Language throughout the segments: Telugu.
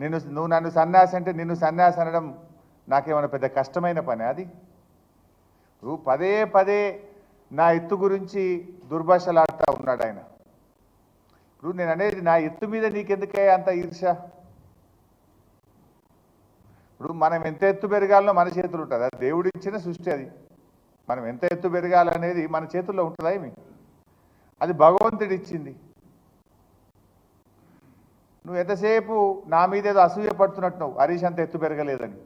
నిన్ను నువ్వు నన్ను సన్యాసి అంటే నిన్ను సన్యాసి అనడం నాకేమైనా పెద్ద కష్టమైన పని అది? నువ్వు పదే పదే నా ఎత్తు గురించి దుర్భాషలాడుతూ ఉన్నాడు ఆయన. ఇప్పుడు నేను అనేది నా ఎత్తు మీద నీకెందుకే అంత ఈర్ష? ఇప్పుడు మనం ఎంత ఎత్తు పెరగాలనో మన చేతులు ఉంటుంది. అది దేవుడిచ్చిన సృష్టి అది. మనం ఎంత ఎత్తు పెరగాలనేది మన చేతుల్లో ఉంటుందా ఏమి? అది భగవంతుడిచ్చింది. నువ్వు ఎంతసేపు నా మీద ఏదో అసూయ పడుతున్నట్టున్నావు? హరీష్ అంత ఎత్తు పెరగలేదని.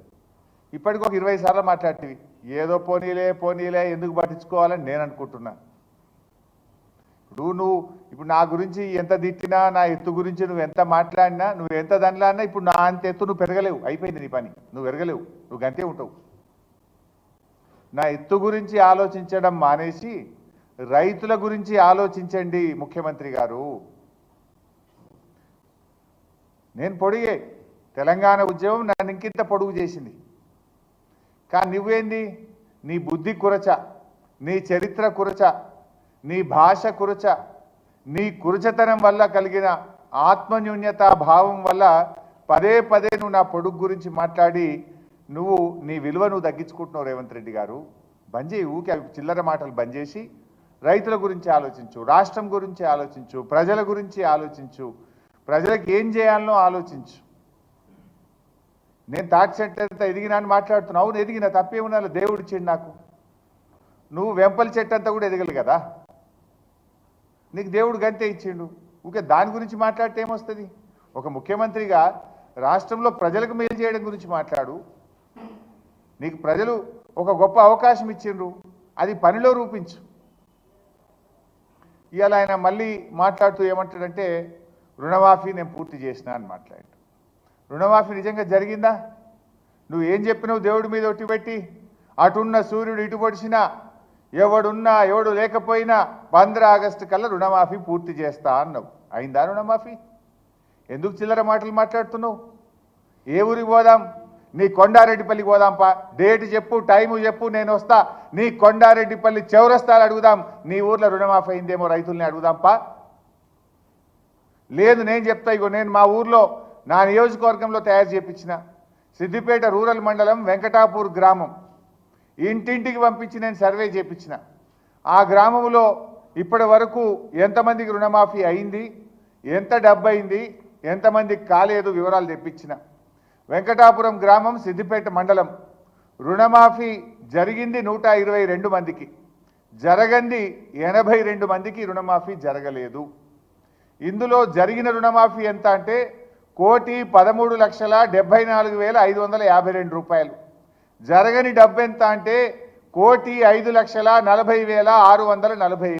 ఇప్పటికి ఒక ఇరవై సార్లు మాట్లాడేవి ఏదో పోనీలే పోనీలే ఎందుకు పట్టించుకోవాలని నేను అనుకుంటున్నా. ఇప్పుడు నువ్వు ఇప్పుడు నా గురించి ఎంత తిట్టినా నా ఎత్తు గురించి నువ్వు ఎంత మాట్లాడినా నువ్వు ఎంత దానిలాడినా ఇప్పుడు నా అంత ఎత్తు నువ్వు పెరగలేవు. అయిపోయింది నీ పని. నువ్వు పెరగలేవు. నువ్వు గంతే ఉంటావు. నా ఎత్తు గురించి ఆలోచించడం మానేసి రైతుల గురించి ఆలోచించండి ముఖ్యమంత్రి గారు. నేను పొడిగే. తెలంగాణ ఉద్యమం నన్ను ఇంకింత పొడుగు చేసింది. కానీ నువ్వేంది? నీ బుద్ధి కురచ నీ చరిత్ర కురచ నీ భాష కురచ నీ కురచతనం వల్ల కలిగిన ఆత్మన్యూన్యత భావం వల్ల పదే పదే నువ్వు నా పొడుగు గురించి మాట్లాడి నువ్వు నీ విలువ నువ్వు తగ్గించుకుంటున్నావు రేవంత్ రెడ్డి గారు. బంద్ చేయి ఊకే అవి చిల్లర మాటలు బంద్ చేసి రైతుల గురించి ఆలోచించు రాష్ట్రం గురించి ఆలోచించు ప్రజల గురించి ఆలోచించు ప్రజలకు ఏం చేయాలనో ఆలోచించు. నేను థాట్ చెట్టు అంతా ఎదిగినా అని మాట్లాడుతున్నావు అవును ఎదిగిన తప్పేమున్నా దేవుడు ఇచ్చిండు నాకు. నువ్వు వెంపల చెట్టు అంతా కూడా ఎదగలి కదా? నీకు దేవుడు గంతే ఇచ్చిండు. ఊకే దాని గురించి మాట్లాడితే ఏమొస్తుంది? ఒక ముఖ్యమంత్రిగా రాష్ట్రంలో ప్రజలకు మేలు చేయడం గురించి మాట్లాడు. నీకు ప్రజలు ఒక గొప్ప అవకాశం ఇచ్చిండ్రు. అది పనిలో రూపించు. ఇవాళ ఆయన మళ్ళీ మాట్లాడుతూ ఏమంటాడంటే రుణమాఫీ నేను పూర్తి చేసిన అని మాట్లాడు. రుణమాఫీ నిజంగా జరిగిందా? నువ్వు ఏం చెప్పినావు దేవుడి మీద ఒట్టి పెట్టి? అటున్న సూర్యుడు ఇటు పొడిచినా ఎవడున్నా ఎవడు లేకపోయినా పంద్ర ఆగస్టు కల్లా రుణమాఫీ పూర్తి చేస్తా అన్నావు. అయిందా రుణమాఫీ? ఎందుకు చిల్లర మాటలు మాట్లాడుతున్నావు? ఏ ఊరికి పోదాం? నీ కొండారెడ్డిపల్లికి పోదాంపా డేట్ చెప్పు టైము చెప్పు నేను వస్తా. నీ కొండారెడ్డిపల్లి చౌరస్తాలు అడుగుదాం. నీ ఊర్లో రుణమాఫీ అయిందేమో రైతుల్ని అడుగుదాంపా లేదు నేను చెప్తా ఇగో నేను మా ఊర్లో నా నియోజకవర్గంలో తయారు చేపించిన సిద్దిపేట రూరల్ మండలం వెంకటాపూర్ గ్రామం. ఇంటింటికి పంపించి నేను సర్వే చేయించిన ఆ గ్రామంలో ఇప్పటి వరకు ఎంతమందికి రుణమాఫీ అయింది ఎంత డబ్బు అయింది ఎంతమందికి కాలేదు వివరాలు తెప్పించిన. వెంకటాపురం గ్రామం సిద్దిపేట మండలం. రుణమాఫీ జరిగింది నూట ఇరవై రెండు మందికి. జరగంది ఎనభై రెండు మందికి రుణమాఫీ జరగలేదు. ఇందులో జరిగిన రుణమాఫీ ఎంత అంటే కోటి పదమూడు లక్షల డెబ్బై నాలుగు వేల ఐదు వందల యాభై రెండు రూపాయలు. జరగని డబ్బు ఎంత అంటే కోటి ఐదు లక్షల నలభై వేల ఆరు వందల నలభై